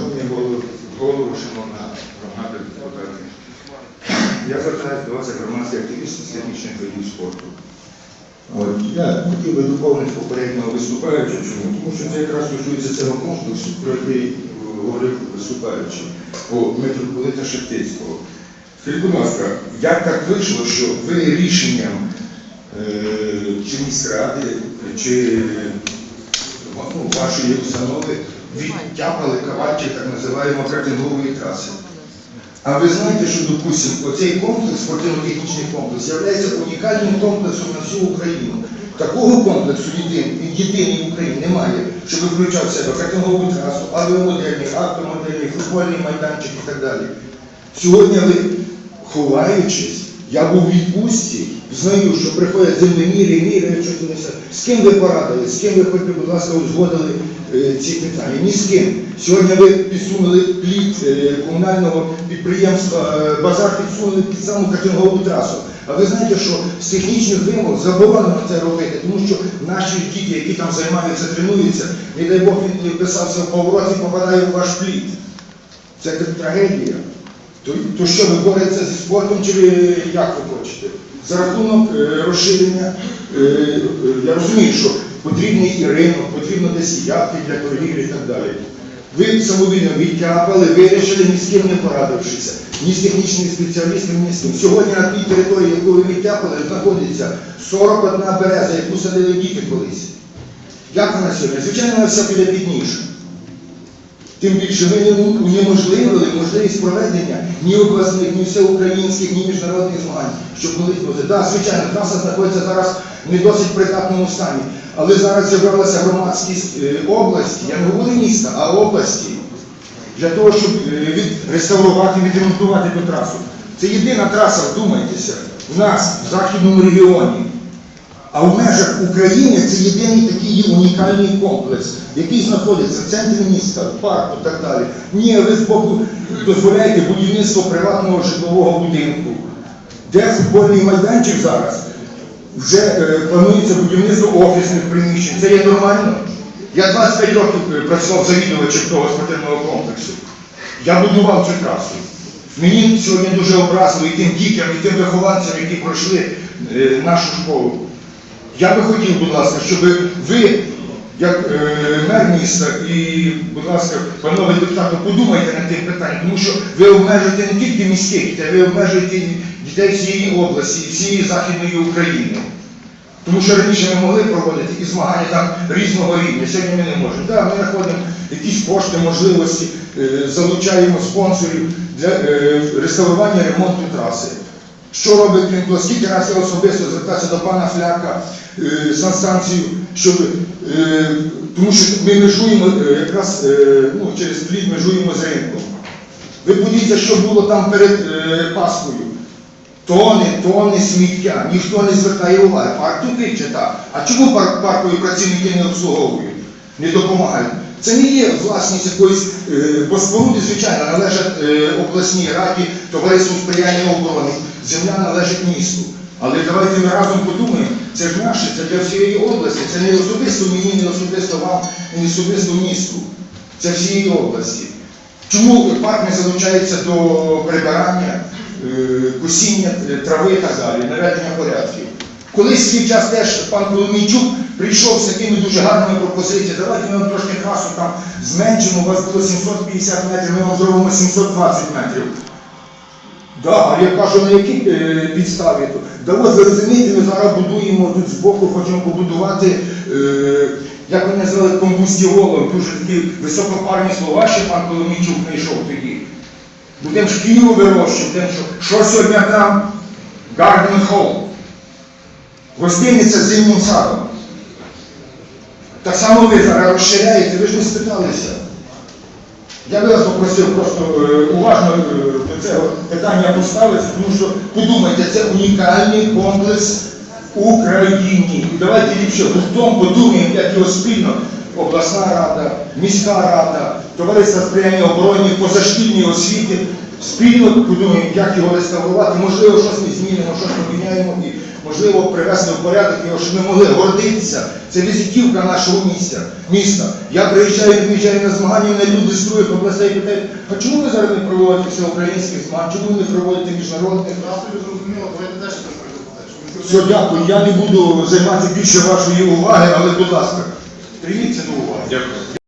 Шановні голову, шановна громада депутатів. Я звертаюся до вас як громадський активіст технічних видів спорту. От, я хотів би доповнити попереднього виступаючого, чому? Тому що це якраз стосується цього комплексу, про який говорив виступаючий, по митрополита Шептицького. Скажіть, будь ласка, як так вийшло, що ви рішенням е, чи міськради, чи ну, вашої установи відтяпали кавачі так називаємо картингової траси? А ви знаєте, що, допустим, оцей комплекс, спортивно-технічний комплекс, є унікальним комплексом на всю Україну. Такого комплексу єдин- єдиний в Україні немає, щоб включав в себе картингову трасу, авіамодельний, автомодельний, футбольний майданчик і так далі. Сьогодні ви, ховаючись, я був у відпустці, знаю, що приходять землеміри, міри. З ким ви порадили, з ким ви хоч би, будь ласка, узгодили е, ці питання? Ні з ким. Сьогодні ви підсунули плід е, комунального підприємства е, Базар підсунули під саму картингову трасу. А ви знаєте, що з технічних вимог заборонено це робити, тому що наші діти, які там займаються, тренуються, не дай Бог він не в поворот і попадає у ваш плід. Це трагедія. То, то що ви боретеся зі спортом, чи як ви хочете? За рахунок е, розширення, е, е, я розумію, що потрібний і ринок, потрібно десь і явки для торгівлі і так далі. Ви самовільно відтяпали, вирішили, ні з ким не порадившися, ні з технічними спеціалістами, ні з ким. Сьогодні на тій території, яку ви відтяпали, знаходиться 41 береза, яку садили діти колись. Як вона сьогодні? Звичайно, вона вся піде пізніше. Тим більше ви не унеможливили можливість проведення ні обласних, ні всеукраїнських, ні міжнародних змагань, щоб були. Так, звичайно, траса знаходиться зараз в не досить придатному стані. Але зараз зібралася громадськість е, області, я не говорю міста, а області, для того, щоб е, відреставрувати, відремонтувати ту трасу. Це єдина траса, вдумайтеся, в нас в західному регіоні. А в межах України це єдиний такий унікальний комплекс, який знаходиться в центрі міста, в парку і так далі. Ні, ви з боку дозволяєте будівництво приватного житлового будинку, де футбольний майданчик зараз вже е, планується будівництво офісних приміщень. Це є нормально. Я 25 років е, працював завідувачем того спортивного комплексу. Я будував цю трасу. Мені сьогодні дуже образливо і тим дітям, і тим вихованцям, які пройшли е, нашу школу. Я би хотів, будь ласка, щоб ви, як е, мер міста, і, будь ласка, панове депутати, подумайте над тим питанням, тому що ви обмежуєте не тільки міських дітей, ви обмежуєте дітей всієї області, всієї Західної України. Тому що раніше ми могли проводити і змагання там різного рівня, сьогодні ми не можемо. Так, ми знаходимо якісь кошти, можливості, е, залучаємо спонсорів для е, реставрування ремонту траси. Що робить він? То Скільки разів я особисто звертався до пана Фляка, е, санстанцію, щоб, е, тому що ми межуємо е, якраз ну, через плід межуємо з ринком. Ви подивіться, що було там перед е. Тони, тони сміття, ніхто не звертає уваги. Парк тупий чи так. А чому парк, паркові працівники не обслуговують, не допомагають? Це не є власність якоїсь, е, бо споруди, звичайно, належать обласній раді, товариству сприяння оборони. Земля належить місту. Але давайте ми разом подумаємо, це ж наше, це для всієї області, це не особисто мені, не особисто вам, не особисто місту. Це всієї області. Чому парк не залучається до прибирання, е, косіння е, трави і так далі, наведення порядків? Колись свій час теж пан Коломійчук прийшов з такими дуже гарними пропозиціями, давайте ми вам трошки трасу там зменшимо, у вас було 750 метрів, ми вам зробимо 720 метрів. Да, а я кажу, на якій е, підставі то? Да ви розумієте, ми зараз будуємо тут збоку, хочемо побудувати, е, як вони називали, комбустіолом, дуже такі високопарні слова, що пан Коломійчук знайшов тоді. Будемо шкіру вирощувати, що, що сьогодні там Гарден Холл. Гостиниця з зимнім садом. Так само ви зараз розширяєте, ви ж не спиталися. Я би вас попросив просто е, уважно е, до цього питання поставитися, тому що подумайте, це унікальний комплекс Україні. І давайте ліпше гуртом подумаємо, як його спільно обласна рада, міська рада, товариство сприяння обороні, позашкільній освіти. Спільно подумаємо, як його реставрувати. Можливо, щось ми змінимо, щось поміняємо можливо, привести в порядок його, щоб ми могли гордитися. Це візитівка нашого місця, міста. Я приїжджаю, приїжджаю на змагання, мене люди з других областей питають, а чому ви зараз не проводите всеукраїнських змагань, чому ви не проводите міжнародних? Все, дякую. Я не буду займати більше вашої уваги, але, будь ласка, прийміть це до уваги. Дякую.